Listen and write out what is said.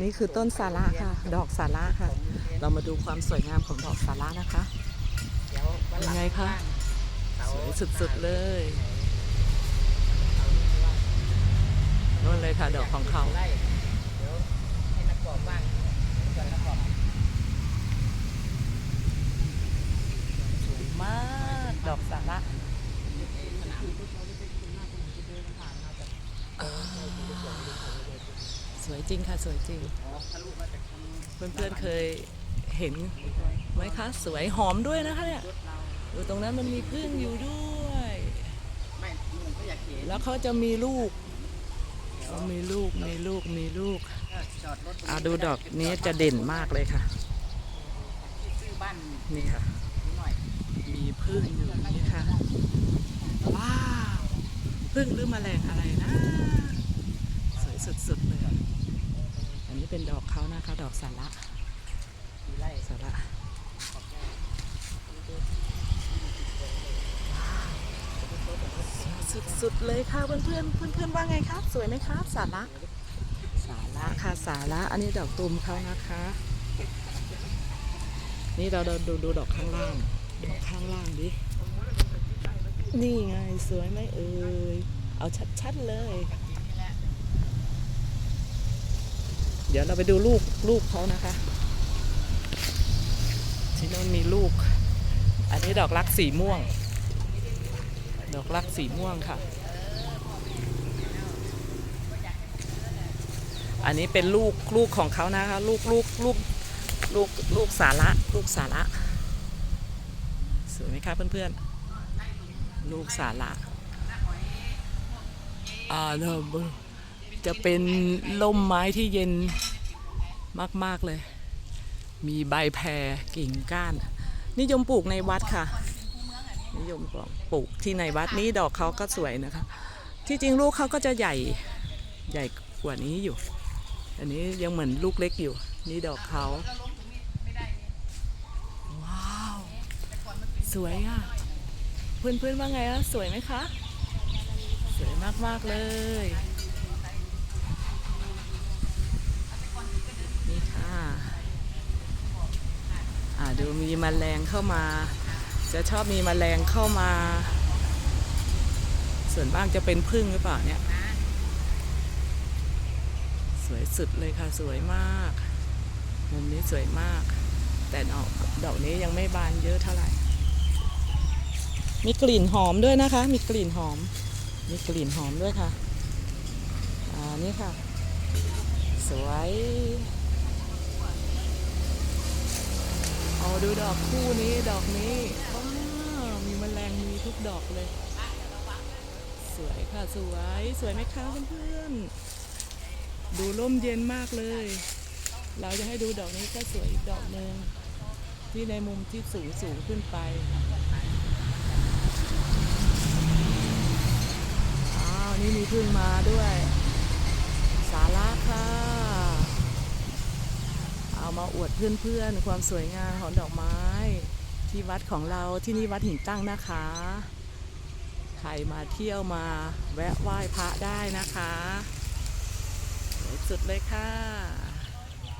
นี่คือต้นสาระค่ะ ดอกสาระค่ะ เรามาดูความสวยงามของดอกสาระนะคะเดี๋ยววันหลัยังไงคะเสาสวยสุดๆเลยเสาร์นี้ว่างนู่นเลยค่ะดอกของเขาไล่เดี๋ยวให้นักกอบว่างส่วนนักกอบสวยมาก ดอกสาระอ่า สวยจริงค่ะสวยจริงทะลุมาจากทางเพื่อนๆเคยเห็นไหมคะสวยหอมด้วยนะคะเนี่ยดูตรงนั้นมันมีพึ่งอยู่ด้วยแล้วเขาจะมีลูกเขามีลูกมีลูกมีลูกก็จอดรถตรงอ่าดูดอกนี้จะเด่นมากเลยค่ะนี่ค่ะ มีพึ่งอยู่นี่ค่ะว้าวพึ่งหรือแมลงอะไรนะ วยสุดๆเลยอันนี้เป็นดอกเขานะคะ ดอกสาระสี่ไร่สาระสุดๆเลยค่ะเพื่อนๆเพื่อนๆว่าไงครับ สวยไหมครับสาระสาระค่ะสาระอันนี้ดอกตูมเขานะคะ นี่เราดูดูดูดอกข้างล่างดอกข้างล่างดินี่ไงสวยไหมเอ่ยเอาชัดๆเลย เดี๋ยวเราไปดูลูกลูกเขานะคะที่โน่นมีลูก อันนี้ดอกรักสีม่วง ดอกรักสีม่วงค่ะ อันนี้เป็นลูกลูกของเขานะคะ ลูกลูกลูกลูกลูกสาระลูกสาระสวยไหมคะเพื่อนๆ ลูกสาระอ่าเนอะ จะเป็นล่มไม้ที่เย็นมาก ๆ เลย มีใบแพรกิ่งก้าน นิยมปลูกในวัดค่ะ นิยมปลูกที่ในวัดนี้ดอกเขาก็สวยนะคะ ที่จริงลูกเขาก็จะใหญ่ใหญ่กว่านี้อยู่ อันนี้ยังเหมือนลูกเล็กอยู่ นี่ดอกเขาว้าว สวยอะ เพื่อนๆว่าไงอะ สวยไหมคะ สวยมากๆเลย นี่ค่ะ อ่าดูมีแมลงเข้ามา จะชอบมีแมลงเข้ามา ส่วนมากจะเป็นพึ่งหรือเปล่าเนี่ย สวยสุดเลยค่ะสวยมาก มุมนี้สวยมาก แต่ดอกดอกนี้ยังไม่บานเยอะเท่าไหร่ มีกลิ่นหอมด้วยนะคะ มีกลิ่นหอม มีกลิ่นหอมด้วยค่ะ อ่านี่ค่ะ สวย เอาดูดอกคู่นี้ดอกนี้ว้าวมีแมลงมีทุกดอกเลย สวยค่ะสวยสวยไหมคะเพื่อนๆดูร่มเย็นมากเลย เราจะให้ดูดอกนี้ก็สวยอีกดอกหนึ่งที่ในมุมที่สูงสูงขึ้นไปอ้าวนี่มีพึ่งมาด้วย สาระค่ะ เอามาอวดเพื่อนๆ ความสวยงามของดอกไม้ ที่วัดของเราที่นี่วัดหินตั้งนะคะ ใครมาเที่ยวมาแวะไหว้พระได้นะคะสวยสุดเลยค่ะ